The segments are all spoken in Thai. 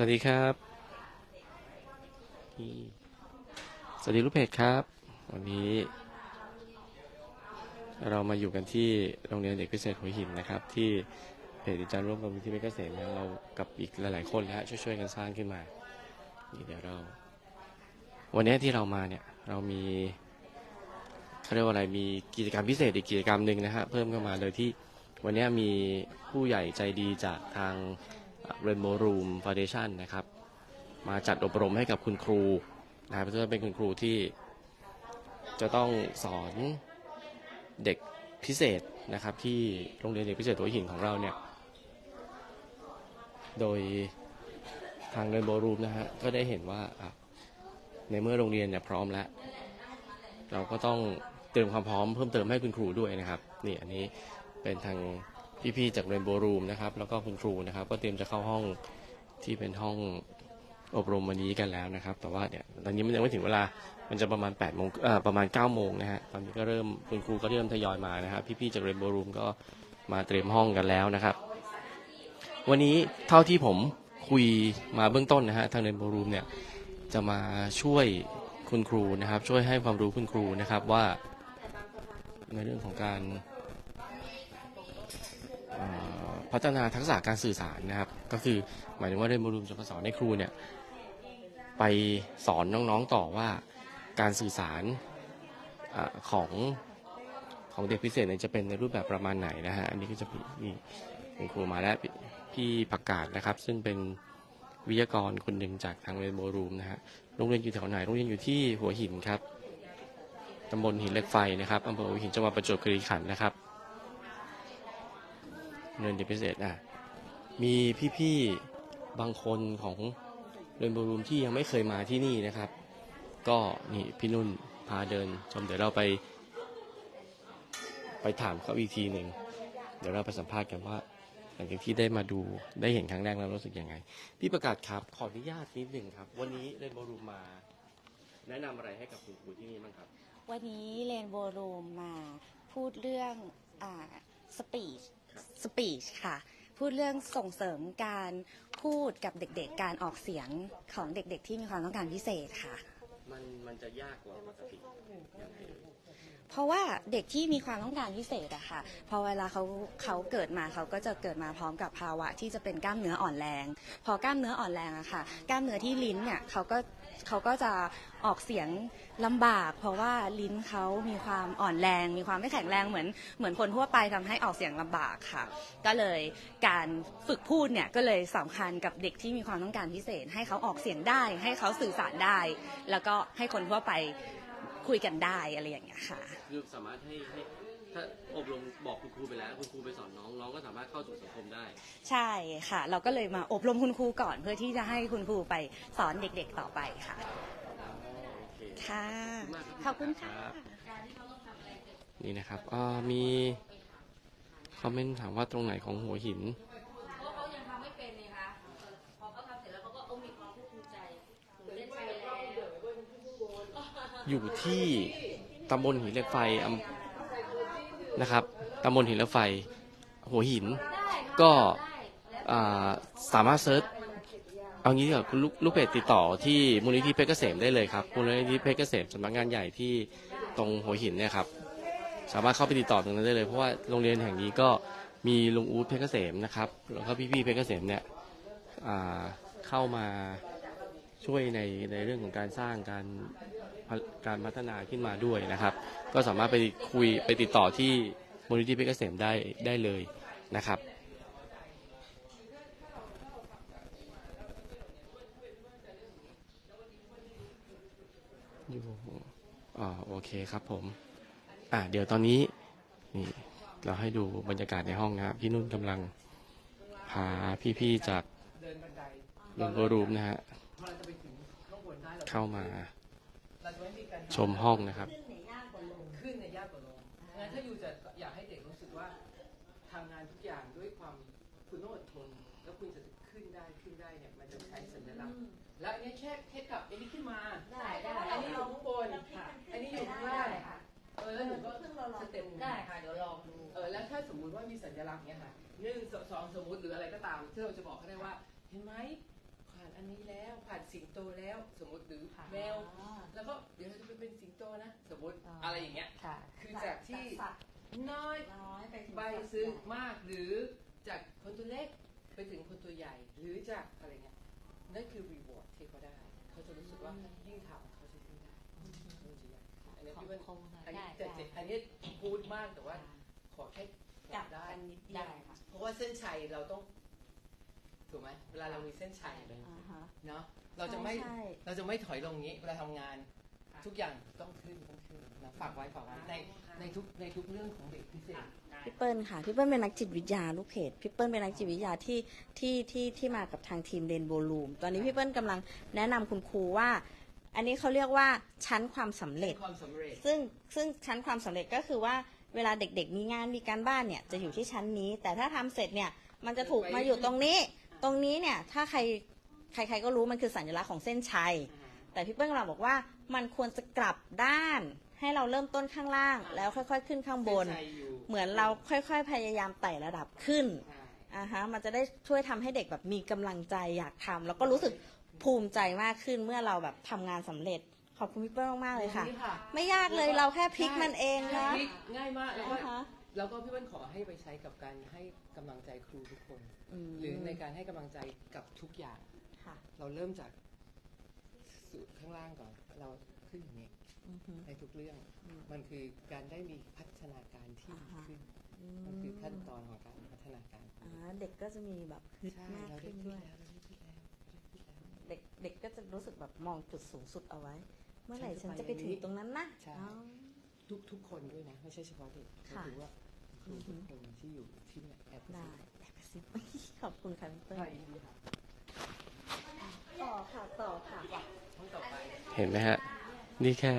สวัสดีครับ สวัสดีลูกเพจครับ วันนี้ เรามาอยู่กันที่โรงเรียนเด็กพิเศษหัวหินนะครับ ที่เพจอาจารย์ร่วมกับมูลที่เมกเกษมนะเรากับอีกหลาย ๆ คนนะฮะช่วยๆกันสร้างขึ้นมานี่เดี๋ยวเรา วันนี้ที่เรามาเนี่ยเรามีเขาเรียกว่าอะไรมีกิจกรรมพิเศษอีกกิจกรรมหนึ่งนะฮะเพิ่มเข้ามาโดยที่วันนี้มีผู้ใหญ่ใจดีจากทาง Rainbow Room Foundation นะครับ มาจัดอบรมให้กับคุณครูนะครับเพื่อเป็นคุณครูที่จะต้องสอนเด็กพิเศษนะครับ ที่โรงเรียนเด็กพิเศษหัวหินของเราเนี่ย โดยทาง Rainbow Room นะฮะก็ได้เห็นว่าในเมื่อโรงเรียนเนี่ยพร้อมแล้ว เราก็ต้องเตรียมความพร้อมเพิ่มเติมให้คุณครูด้วยนะครับ นี่อันนี้เป็นทาง พี่ๆจากเรนโบว์รูมนะครับ แล้วก็คุณครูนะครับ ก็เตรียมจะเข้าห้องที่เป็นห้องอบรมวันนี้กันแล้วนะครับ แต่ว่าเนี่ยตอนนี้มันยังไม่ถึงเวลา มันจะประมาณ8โมงเอ่อประมาณ9โมงนะฮะ ตอนนี้ก็เริ่มคุณครูก็เริ่มทยอยมานะครับ พี่ๆจากเรนโบว์รูมก็มาเตรียมห้องกันแล้วนะครับ วันนี้เท่าที่ผมคุยมาเบื้องต้นนะฮะ ทางเรนโบว์รูมเนี่ยจะมาช่วยคุณครูนะครับ ช่วยให้ความรู้คุณครูนะครับว่าในเรื่องของการ พัฒนาทักษะการสื่อสารนะครับ ก็คือหมายถึงว่าเรียนบรูมจะมาสอนให้ครูเนี่ยไปสอนน้องๆต่อว่าการสื่อสารอของของเด็กพิเศษเนี่ยจะเป็นในรูปแบบประมาณไหนนะฮะอันนี้ก็จะมีมีคุณครูมาแล้วพี่พี่ประกาศนะครับ ซึ่งเป็นวิทยากรคนหนึ่งจากทางเรนโบรูมนะฮะโรงเรียนอยู่แถวไหนโรงเรียนอยู่ที่หัวหินครับตำบลหินเหล็กไฟนะครับอำเภอหัวหินจังหวัดประจวบคีรีขันธ์นะครับ เนินเด็กพิเศษอะมีพี่ๆบางคนของเรนโบรูมที่ยังไม่เคยมาที่นี่นะครับ ก็นี่พี่นุ่นพาเดินชมเดี๋ยวเราไป ไปถามเขาอีกทีหนึ่งเดี๋ยวเราไปสัมภาษณ์กันว่า หลังจากที่ได้มาดูได้เห็นครั้งแรกแล้วรู้สึกยังไง พี่ประกาศครับขออนุญาตนิดหนึ่งครับ วันนี้เรนโบรูมมา แนะนำอะไรให้กับคุณครูที่นี่บ้างครับ วันนี้เรนโบว์รูมมาพูดเรื่องอ่าสปีช สปีชค่ะ พูดเรื่องส่งเสริมการพูดกับเด็กๆ การออกเสียงของเด็กๆ ที่มีความต้องการพิเศษค่ะ มันมันจะยากกว่าปกติยังไง เพราะว่าเด็กที่มีความต้องการพิเศษอะค่ะพอเวลาเขาเขาเกิดมาเขาก็จะเกิดมาพร้อมกับภาวะที่จะเป็นกล้ามเนื้ออ่อนแรง พอกล้ามเนื้ออ่อนแรงอะค่ะกล้ามเนื้อที่ลิ้นเนี่ยเขาก็เขาก็จะออกเสียงลำบาก เพราะว่าลิ้นเขามีความอ่อนแรง มีความไม่แข็งแรงเหมือนเหมือนคนทั่วไปทำให้ออกเสียงลำบากค่ะ ก็เลยการฝึกพูดเนี่ยก็เลยสำคัญกับเด็กที่มีความต้องการพิเศษ ให้เขาออกเสียงได้ ให้เขาสื่อสารได้ แล้วก็ให้คนทั่วไป คุยกันได้อะไรอย่างเงี้ยค่ะ คือสามารถให้ให้ถ้าอบรมบอกคุณครูไปแล้วคุณครูไปสอนน้องน้องก็สามารถเข้าสู่สังคมได้ ใช่ค่ะ เราก็เลยมาอบรมคุณครูก่อนเพื่อที่จะให้คุณครูไปสอนเด็กๆต่อไปค่ะโอเคค่ะขขออบบคุคุณณครัค่ะบนี่นะครับอ่ามีคอมเมนต์ถามว่าตรงไหนของหัวหิน อยู่ที่ตำบลหินเหล็กไฟอำนะครับตำบลหินเหล็กไฟ หัวหินได้ค่ะก็ได้แล้วอ่าสามารถเซิร์ชเอางี้ดีกว่าคุณลูกลูกเพจติดต่อที่มูลนิธิเพชรเกษมได้เลยครับมูลนิธิเพชรเกษมสำนักงานใหญ่ที่ตรงหัวหินเนี่ยครับสามารถเข้าไปติดต่อตรงนั้นได้เลยเพราะว่าโรงเรียนแห่งนี้ก็มีลุงอู๊ดเพชรเกษมนะครับแล้วก็พี่ๆเพชรเกษมเนี่ยอ่าเข้ามาช่วยในในเรื่องของการสร้างการ การพัฒนาขึ้นมาด้วยนะครับ ก็สามารถไปคุยไปติดต่อที่มูลนิธิเพชรเกษมได้ได้เลยนะครับอยู่อ่าโอเคครับผม อ่าเดี๋ยวตอนนี้นี่เราให้ดูบรรยากาศในห้องนะครับพี่นุ่นกำลังพาพี่ๆจากเดินบันไดรนโบรูมนะฮะเข้ามา ชมห้องนะครับ ขึ้นในยากกว่าลงงั้นถ้าอยู่จะอยากให้เด็กรู้สึกว่าทำงานทุกอย่างด้วยความคุณต้องอดทน แล้วคุณจะขึ้นได้ขึ้นได้เนี่ยมันจะใช้สัญลักษณ์แล้วอันนี้แค่แค่กลับอันนี้ขึ้นมาได้ได้อันนี้อยู่ข้างบนอันนี้อยู่ข้างล่างเออแล้วหนูก็สเต็ปได้ค่ะเดี๋ยวลองดูเออแล้วถ้าสมมุติว่ามีสัญลักษณ์เนี่ยค่ะหนึ่งสองสมมุติหรืออะไรก็ตามที่เราจะบอกเขาได้ว่า เห็นไหมผ่าน อันนี้แล้วผ่านสิงโตแล้ว สมมติหรือแมวแล้วก็เดี๋ยวเราจะไปเป็นสิงโตนะสมมติอะไรอย่างเงี้ยค่ะคือจากที่สัตว์น้อยน้อยไปถึงใบซื้อมากหรือจากคนตัวเล็กไปถึงคนตัวใหญ่ หรือจากอะไรเงี้ยนั่นคือรีวอร์ดที่เขาได้ เขาจะรู้สึกว่ายิ่งทำเขาจะยิ่งได้เขาจะใหญ่อันนี้พี่ว่าอันนี้จะเจ็บอันนี้พูดมากแต่ว่าขอแค่จับได้กันนิดเดียวค่ะเพราะว่าเส้นชัยเราต้อง ถูกไหมเวลาเรามีเส้นชัยอ่าฮะ เนาะเราจะไม่ใช่ เราจะไม่ถอยลงงี้เวลาทำงานทุกอย่างต้องขึ้นต้องขึ้นนะฝากไว้ฝากไว้ในในทุกในทุกเรื่องของเด็กพิเศษพี่เปิ้ลค่ะพี่เปิ้ลเป็นนักจิตวิทยาลูกเพจพี่เปิ้ลเป็นนักจิตวิทยาที่ที่ที่ที่มากับทางทีมเรนโบลูมตอนนี้พี่เปิ้ลกำลังแนะนำคุณครูว่า อันนี้เขาเรียกว่าชั้นความสำเร็จ ความสำเร็จ ซึ่งซึ่งชั้นความสำเร็จก็คือว่าเวลาเด็กๆมีงานมีการบ้านเนี่ยจะอยู่ที่ชั้นนี้ แต่ถ้าทำเสร็จเนี่ยมันจะถูกมาอยู่ตรงนี้ ตรงนี้เนี่ยถ้าใครใครๆก็รู้มันคือสัญลักษณ์ของเส้นชัย แต่พี่เปิ้ลกำลังบอกว่ามันควรจะกลับด้านให้เราเริ่มต้นข้างล่าง แล้วค่อยๆ ขึ้นข้างบนเส้ชัยยู่เหมือนเราค่อยๆ พยายามไต่ระดับขึ้นใช่อ่าฮะมันจะได้ช่วยทำให้เด็กแบบมีกำลังใจอยากทำแล้วก็รู้สึกภูมิใจมากขึ้นเมื่อเราแบบทำงานสำเร็จ ขอบคุณพี่เปิ้ลมากๆเลยค่ะ นี่ไม่ยากเลยเราแค่พลิกมันเองนะ พลิกง่ายมากแล้วก็นะคะ แล้วก็พี่เปิ้ลขอให้ไปใช้กับการให้กำลังใจครูทุกคน มหรือในการให้กำลังใจกับทุกอย่าง ค่ะเราเริ่มจากสูตรข้างล่างก่อน เราขึ้นอย่างนี้อือฮึ ในทุกเรื่อง อืม มันคือการได้มีพัฒนาการที่อ่าฮะขึ้นอืมันคือขั้นตอนของการพัฒนาการอ่าเด็กก็จะมีแบบฮึดใช่มากเราได้ขึ้นพูด้ดวย แล้วเราได้พูดแล้วเราได้พูดแล้ว เด็กเด็กก็จะรู้สึกแบบมองจุดสูงสุดเอาไว้ เมื่อไหร่ฉัฉันนจะจะไปไปถึงตรงนั้นนะใช่อ๋อ ทุกทุกคนด้วยนะ ไม่ใช่เฉพาะเด็กหมายค่ะถึงว่าครูอือฮึทุกคนที่อยู่ที่เนี่ยแอบได้แอบกระซิบ ขอบคุณค่ะพี่เปิ้ลใช่ยินดีค่ะต่อค่ะต่อค่ะ ห้องต่อไป เห็นไหมฮะ นี่แค่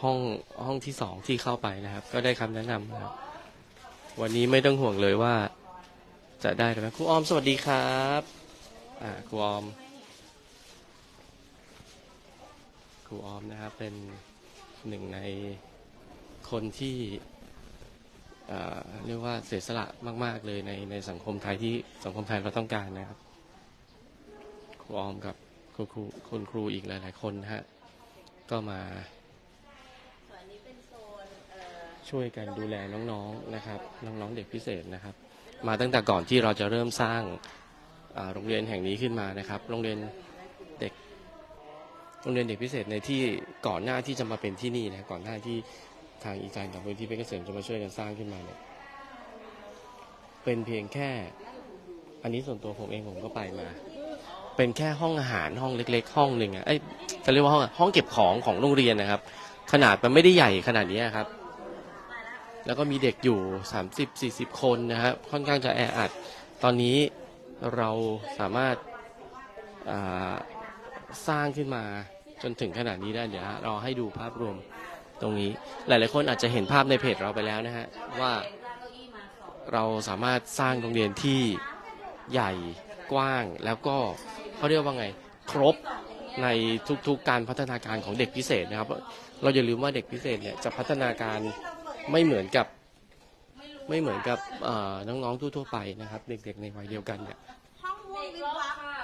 ห้องห้องที่สองที่เข้าไปนะครับ ก็ได้คำแนะนำนะครับ วันนี้ไม่ต้องห่วงเลยว่า จะได้หรือไม่ครูออมสวัสดีครับ อ่าครูออม ค รูออมนะครับเป็นหนึ่งในคนที่เรียกว่าเสียสละมาก ๆ เลยในในสังคมไทยที่สังคมไทยเราต้องการนะครับ ครูออมกับครูครูคุณครูอีกหลาย ๆ คนนะฮะก็มาช่วยกันดูแลน้องๆนะครับ น้องๆเด็กพิเศษนะครับ มาตั้งแต่ก่อนที่เราจะเริ่มสร้างโรงเรียนแห่งนี้ขึ้นมานะครับ โรงเรียน โรงเรียนเด็กพิเศษในที่ก่อนหน้าที่จะมาเป็นที่นี่นะก่อนหน้าที่ทางอีจานกับมูลที่เพชรเกษมจะมาช่วยกันสร้างขึ้นมาเนี่ยเป็นเพียงแค่ อันนี้ส่วนตัวผมเองผมก็ไปมา เป็นแค่ห้องอาหารห้องเล็ก ๆ ห้องหนึ่งอะเอ้จะเรียกว่าห้องห้องเก็บของของโรงเรียนนะครับ ขนาดมันไม่ได้ใหญ่ขนาดนี้ครับ แล้วก็มีเด็กอยู่30-40คนนะครับ ค่อนข้างจะแออัด ตอนนี้เราสามารถาสร้างขึ้นมา จนถึงขนาดนี้ได้เดี๋ยวเราให้ดูภาพรวมตรงนี้ หลาย ๆ คนอาจจะเห็นภาพในเพจเราไปแล้วนะฮะว่าเราสามารถสร้างโรงเรียนที่ใหญ่กว้างแล้วก็เขาเรียกว่าไงครบในทุก ๆ การพัฒนาการของเด็กพิเศษนะครับ เราอย่าลืมว่าเด็กพิเศษเนี่ยจะพัฒนาการไม่เหมือนกับไม่เหมือนกับน้อง ๆ ทั่ว ๆ ไปนะครับ เด็ก ๆ ในวัยเดียวกันเนี่ยห้องวิบวับ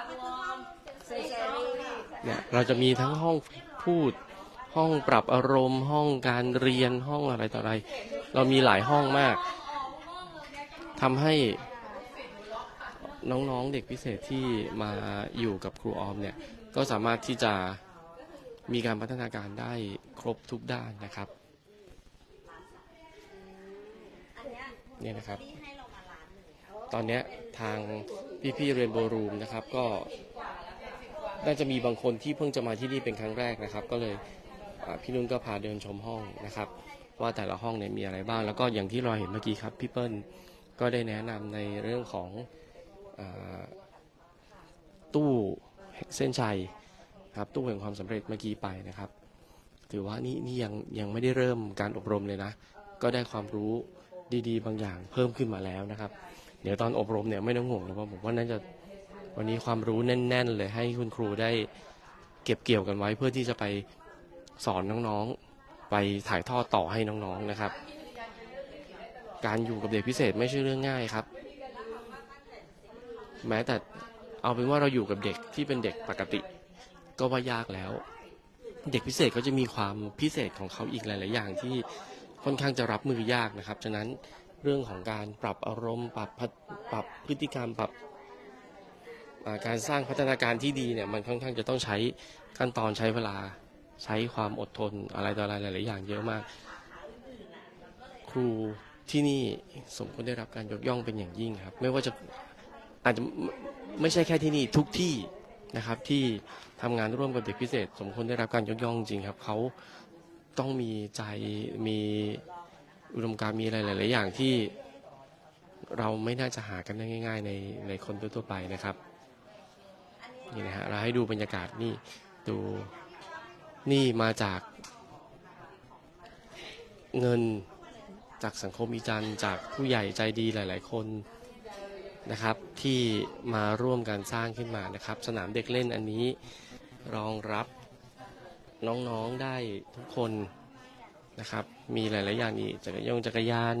เนี่ยเราจะมีทั้งห้องพูดห้องปรับอารมณ์ ห้องการเรียนห้องอะไรต่ออะไร เรามีหลายห้องมากทำให้น้องๆเด็กพิเศษที่มาอยู่กับครูออมเนี่ยก็สามารถที่จะมีการพัฒนาการได้ครบทุกด้านนะครับเนี่ยนะครับ ตอนนี้ทางพี่ๆเรียนโบรูมนะครับก็ น่าจะมีบางคนที่เพิ่งจะมาที่นี่เป็นครั้งแรกนะครับ ก็เลยพี่นุ่นก็พาเดินชมห้องนะครับ ว่าแต่ละห้องเนี่ยมีอะไรบ้าง แล้วก็อย่างที่เราเห็นเมื่อกี้ครับพี่เปิ้ลก็ได้แนะนำในเรื่องของอตู้เส้นชัยครับตู้แห่งความสำเร็จเมื่อกี้ไปนะครับ ถือว่านี่นี่ยังยังไม่ได้เริ่มการอบรมเลยนะ ก็ได้ความรู้ดีๆ บางอย่างเพิ่มขึ้นมาแล้วนะครับ เดี๋ยวตอนอบรมเนี่ยไม่ต้องห่วงนะเพราะผมว่าน่าจะ วันนี้ความรู้แน่น ๆ เลยให้คุณครูได้เก็บเกี่ยวกันไว้เพื่อที่จะไปสอนน้องๆ ไปถ่ายทอดต่อให้น้องๆนะครับ การอยู่กับเด็กพิเศษไม่ใช่เรื่องง่ายครับ แม้แต่เอาเป็นว่าเราอยู่กับเด็กที่เป็นเด็กปกติ ก็ว่ายากแล้ว เด็กพิเศษก็จะมีความพิเศษของเขาอีกหลาย ๆ อย่างที่ค่อนข้างจะรับมือยากนะครับ ฉะนั้นเรื่องของการปรับอารมณ์ ปรับปรับพฤติกรรมปรับ การสร้างพัฒนาการที่ดีเนี่ยมันค่อนข้างจะต้องใช้ขั้นตอนใช้เวลาใช้ความอดทนอะไรต่ออะไรหลาย ๆ อย่างเยอะมาก ครูที่นี่สมควรได้รับการยกย่องเป็นอย่างยิ่งครับ ไม่ว่าจะอาจจะไม่ใช่แค่ที่นี่ทุกที่นะครับที่ทำงานร่วมกับเด็กพิเศษ สมควรได้รับการยกย่องจริงครับเขาต้องมีใจมีอุดมการมีอะไรหลาย ๆ อย่างที่เราไม่น่าจะหากันได้ง่าย ๆ ในในคนทั่วไปนะครับ นี่นะฮะเราให้ดูบรรยากาศนี่ดูนี่มาจากเงินจากสังคมอีจันจากผู้ใหญ่ใจดีหลาย ๆ คนนะครับ ที่มาร่วมกันสร้างขึ้นมานะครับ สนามเด็กเล่นอันนี้รองรับน้อง ๆ ได้ทุกคนนะครับ มีหลาย ๆ อย่างนี่จักรยงจักรยาน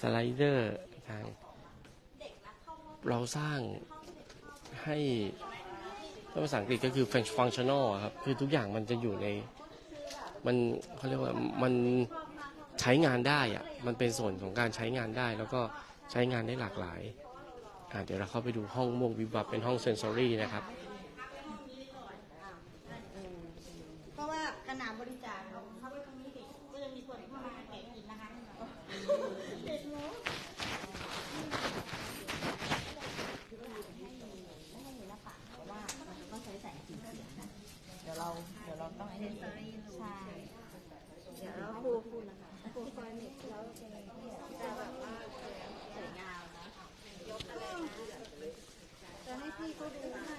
สไลเดอร์ทางเราสร้างให้ ภาษาอังกฤษก็คือ functional ครับ คือทุกอย่างมันจะอยู่ใน มันเขาเรียกว่ามันใช้งานได้อะมันเป็นส่วนของการใช้งานได้ แล้วก็ใช้งานได้หลากหลาย อะเดี๋ยวเราเข้าไปดูห้องม่วงวิบับเป็นห้องเซนซอรี่นะครับ เพราะว่าขนาดบริจาคเขาเข้าไปตรงนี้เด็กก็ยังมีคนเข้ามาแกะกินนะคะเด็กเนาะเดี๋ยวเราเดี๋ยวเราต้องไอ้นี่ใช่เดี๋ยวเราปูปูนะคะปูคอยเน็ตแล้วจะแบบว่าสวยงามนะจะให้พี่เขาดูให้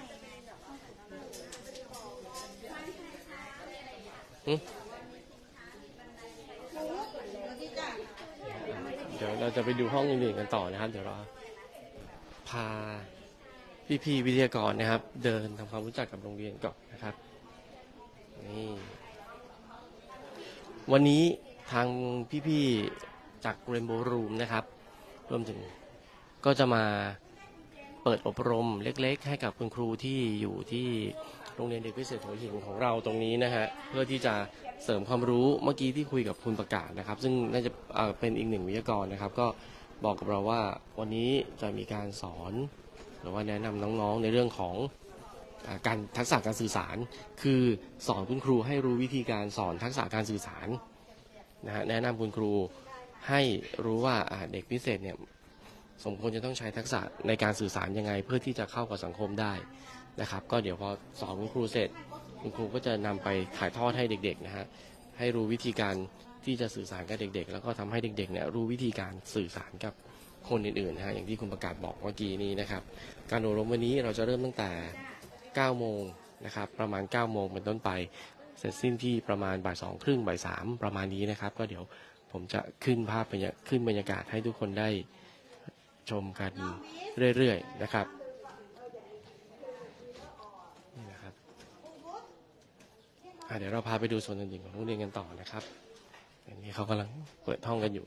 เดี๋ยวเราจะไปดูห้องอื่นๆกันต่อนะครับ เดี๋ยวเราพาพี่ๆวิทยากรนะครับ เดินทำความรู้จักกับโรงเรียนก่อนนะครับ นี่ วันนี้ทางพี่ๆจากเรนโบ w รูมนะครับ รวมถึงก็จะมา เปิดอบรมเล็ก ๆ ให้กับคุณครูที่อยู่ที่โรงเรียนเด็กพิเศษหัวหินของเราตรงนี้นะฮะเพื่อที่จะเสริมความรู้เมื่อกี้ที่คุยกับคุณประกาศนะครับ ซึ่งน่าจะเอ่อเป็นอีกหนึ่งวิทยากรนะครับ ก็บอกกับเราว่าวันนี้จะมีการสอน หรือว่าแนะนำน้องๆในเรื่องของอาการทักษะการสื่อสาร คือสอนคุณครูให้รู้วิธีการสอนทักษะการสื่อสารนะฮะแนะนำคุณครูให้รู้ว่าอ่าเด็กพิเศษเนี่ย สมควรจะต้องใช้ทักษะในการสื่อสารยังไง เพื่อที่จะเข้ากับสังคมได้นะครับ ก็เดี๋ยวพอสอนคุณครูเสร็จคุณครูก็จะนำไปถ่ายทอดให้เด็กๆนะฮะให้รู้วิธีการที่จะสื่อสารกับเด็ก ๆ แล้วก็ทำให้เด็กๆเนี่ยรู้วิธีการสื่อสารกับคนอื่นๆนะฮะอย่างที่คุณประกาศบอกเมื่อกี้นี้นะครับ การอบรมวันนี้เราจะเริ่มตั้งแต่ 9 โมงนะครับประมาณ 9 โมงเป็นต้นไป เสร็จสิ้นที่ประมาณบ่ายสองครึ่งบ่ายสามประมาณนี้นะครับ ก็เดี๋ยวผมจะขึ้นภาพขึ้นบรรยากาศให้ทุกคนได้ ชมกันเรื่อยๆนะครับนี่นะครับเดี๋ยวเราพาไปดูส่วนอื่นๆของโรงเรียนกันต่อนะครับอันนี้เขากำลังเปิดห้องกันอยู่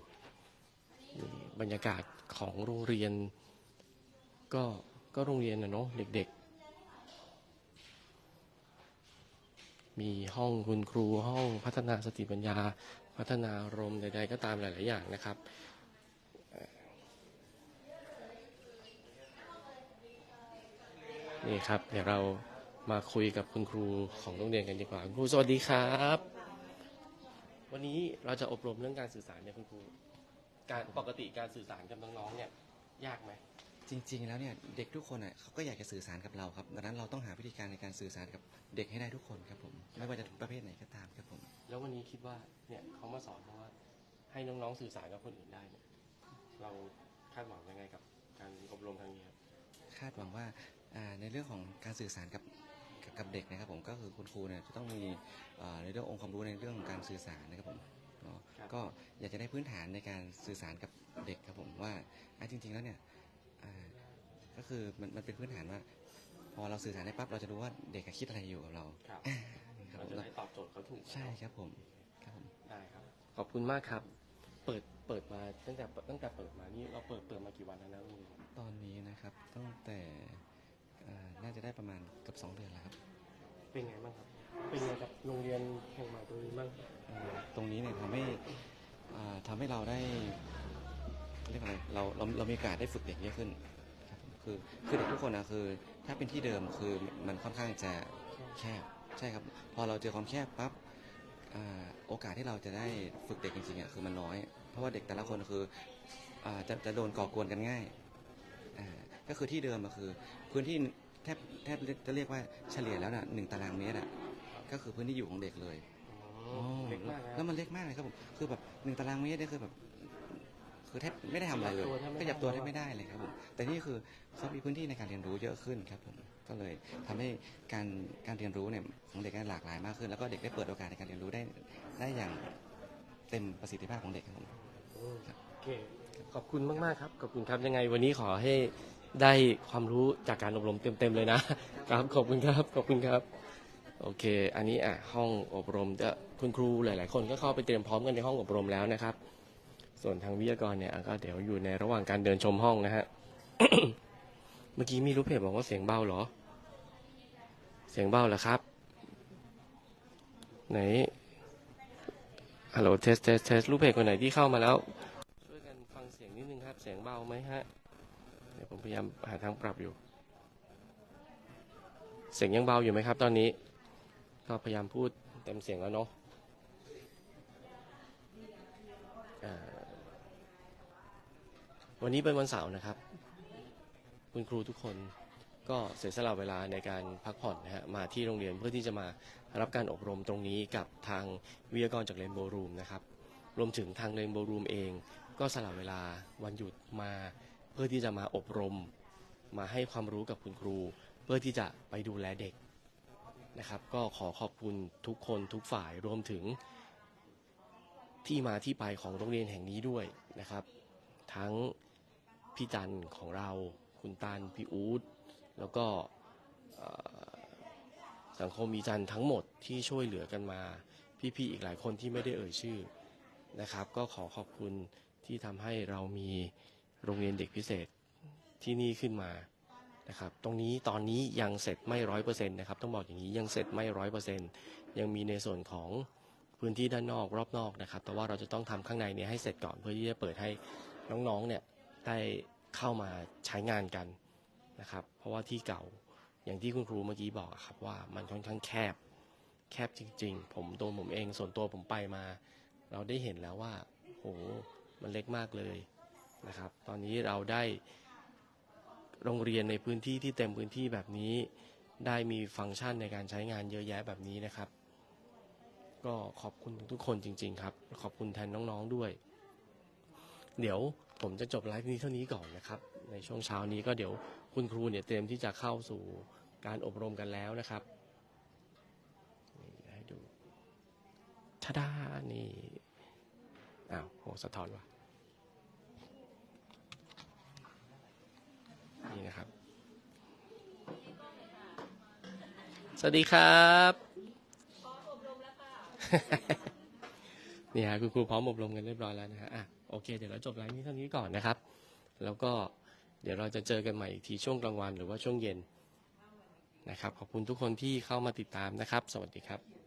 นี่บรรยากาศของโรงเรียน ก็ก็โรงเรียนนะเนาะเด็กๆ มีห้องคุณครูห้องพัฒนาสติปัญญา พัฒนาอารมณ์ใดๆก็ตามหลาย ๆ อย่างนะครับเอ่อ นี่ครับเดี๋ยวเรามาคุยกับคุณครูของโรงเรียนกันดีกว่าคุณครูสวัสดีครับ วันนี้เราจะอบรมเรื่องการสื่อสารเนี่ยคุณครูการปกติการสื่อสารกับน้องๆเนี่ยยากไหมจริง ๆ แล้วเนี่ยเด็กทุกคนอะเขาก็อยากจะสื่อสารกับเราครับดังนั้นเราต้องหาวิธีการในการสื่อสารกับเด็กให้ได้ทุกคนครับผมไม่ว่าจะประเภทไหนก็ตามครับผม แล้ววันนี้คิดว่าเนี่ยเขามาสอนเพราะว่าให้น้องๆสื่อสารกับคนอื่นได้เนี่ยเราคาดหวังยังไงกับการอบรมครั้งนี้ครับคาดหวังว่าอ่า ในเรื่องของการสื่อสารกับกับกับเด็กนะครับผมก็คือคุณครูเนี่ยจะต้องมีอ่าในเรื่ององค์ความรู้ในเรื่องของการสื่อสารนะครับผมเนาะครับก็อยากจะได้พื้นฐานในการสื่อสารกับเด็กครับผมว่าอะจริง ๆ แล้วเนี่ยอ่าก็คือมันมันเป็นพื้นฐานว่าพอเราสื่อสารได้ปั๊บเราจะรู้ว่าเด็กอะคิดอะไรอยู่กับเราครับครับเราผมจะได้ตอบโจทย์เขาถูกใช่ครับผมครับผมได้ครับ ขอบคุณมากครับ เปิดเปิดมาตั้งแต่ตั้งแต่เปิดมานี่เราเปิดเปิดมากี่วันแล้วนะลุงตอนนี้นะครับตั้งแต่อ่า น่าจะได้ประมาณเกือบสองเดือนแล้วครับ เป็นไงบ้างครับ เป็นไงกับโรงเรียนแห่งใหม่ตรงนี้บ้างเอ่อตรงนี้เนี่ยทำให้อ่าทำให้เราได้เรียกว่าอะไรเราเราเรามีโอกาสได้ฝึกเด็กเยอะขึ้นครับผมคือคือเด็กทุกคนนะคือ ถ้าเป็นที่เดิมคือมันค่อนข้างจะแคบใช่ครับ พอเราเจอความแคบปั๊บอ่าโอกาสที่เราจะได้ฝึกเด็กจริงๆอะคือมันน้อย เพราะว่าเด็กแต่ละคนคืออ่าจะจะโดนก่อกวนกันง่ายอ่า ก็คือที่เดิมอะคือ พื้นที่แทบแทบจะเรียกว่าเฉลี่ยแล้วน่ะหนึ่งตารางเมตรอะก็คือพื้นที่อยู่ของเด็กเลยเล็กมากนะแล้วมันเล็กมากเลยครับผมคือแบบหนึ่งตารางเมตรเนี่ยคือแบบคือแทบไม่ได้ทำอะไรเลยขยับตัวแทบไม่ได้ขยับตัวแทบไม่ได้เลยครับผมแต่นี่คือเขามีพื้นที่ในการเรียนรู้เยอะขึ้นครับผมก็เลยทำให้การการเรียนรู้เนี่ยของเด็กนั้นหลากหลายมากขึ้น แล้วก็เด็กได้เปิดโอกาสในการเรียนรู้ได้ได้อย่างเต็มประสิทธิภาพของเด็กครับผม โอเค ขอบคุณมาก ๆ ครับ ขอบคุณครับ ยังไงวันนี้ขอให้ ได้ความรู้จากการอบรมเต็มๆเลยนะครับ ขอบคุณครับ ขอบคุณครับ โอเค อันนี้อะห้องอบรมจะคุณครูหลาย ๆ คนก็เข้าไปเตรียมพร้อมกันในห้องอบรมแล้วนะครับ ส่วนทางวิทยากรเนี่ยก็เดี๋ยวอยู่ในระหว่างการเดินชมห้องนะฮะ เมื่อกี้มีรูปเพจบอกว่าเสียงเบาเหรอ เสียงเบาเหรอครับ ไหน ฮัลโหล เทสเทสเทสรูปเพจคนไหนที่เข้ามาแล้ว ช่วยกันฟังเสียงนิดนึงครับ เสียงเบาไหมฮะ ผมพยายามหาทางปรับอยู่ เสียงยังเบาอยู่ไหมครับ ตอนนี้ ก็พยายามพูดเต็มเสียงแล้วเนาะวันนี้เป็นวันเสาร์นะครับ คุณครูทุกคนก็เสียสละเวลาในการพักผ่อนนะฮะมาที่โรงเรียนเพื่อที่จะมารับการอบรมตรงนี้กับทางวิทยากรจากเรนโบว์รูมนะครับ รวมถึงทางเรนโบว์รูมเอง ก็สละเวลาวันหยุดมา พื่อที่จะมาอบรม มาให้ความรู้กับคุณครู เพื่อที่จะไปดูแลเด็กนะครับ ก็ขอขอบคุณทุกคนทุกฝ่ายรวมถึงที่มาที่ไปของโรงเรียนแห่งนี้ด้วยนะครับ ทั้งพี่จันของเรา คุณตาลพี่อู๊ดแล้วก็สังคมมีจันทั้งหมดที่ช่วยเหลือกันมา พี่ๆอีกหลายคนที่ไม่ได้เอ่ยชื่อนะครับ ก็ขอขอบคุณที่ทำให้เรามี โรงเรียนเด็กพิเศษที่นี่ขึ้นมานะครับ ตรงนี้ตอนนี้ยังเสร็จไม่ร้อยเปอร์เซ็นต์นะครับ ต้องบอกอย่างนี้ยังเสร็จไม่ร้อยเปอร์เซ็นต์ยังมีในส่วนของพื้นที่ด้านนอกรอบนอกนะครับ แต่ว่าเราจะต้องทำข้างในเนี้ให้เสร็จก่อนเพื่อที่จะเปิดให้น้องๆเนี่ยได้เข้ามาใช้งานกันนะครับ เพราะว่าที่เก่าอย่างที่คุณครูเมื่อกี้บอกครับว่ามันค่อนข้างแคบ แคบจริง ๆ ผมตัวผมเองส่วนตัวผมไปมา เราได้เห็นแล้วว่าโหมันเล็กมากเลย นะครับ ตอนนี้เราได้โรงเรียนในพื้นที่ที่เต็มพื้นที่แบบนี้ ได้มีฟังก์ชันในการใช้งานเยอะแยะแบบนี้นะครับ ก็ขอบคุณทุกคนจริง ๆ ครับ ขอบคุณแทนน้องๆด้วย เดี๋ยวผมจะจบไลฟ์นี้เท่านี้ก่อนนะครับ ในช่วงเช้านี้ก็เดี๋ยวคุณครูเนี่ยเตรียมที่จะเข้าสู่การอบรมกันแล้วนะครับให้ดูทาดานี่อ้าวโหสะท้อนว่ะ นี่นะครับ สวัสดีครับนี่ฮะคุณครูพร้อมอบรมกันเรียบร้อยแล้วนะฮะอะโอเค เดี๋ยวเราจบไลฟ์นี้เท่านี้ก่อนนะครับ แล้วก็เดี๋ยวเราจะเจอกันใหม่อีกทีช่วงกลางวันหรือว่าช่วงเย็นนะครับ ขอบคุณทุกคนที่เข้ามาติดตามนะครับ สวัสดีครับ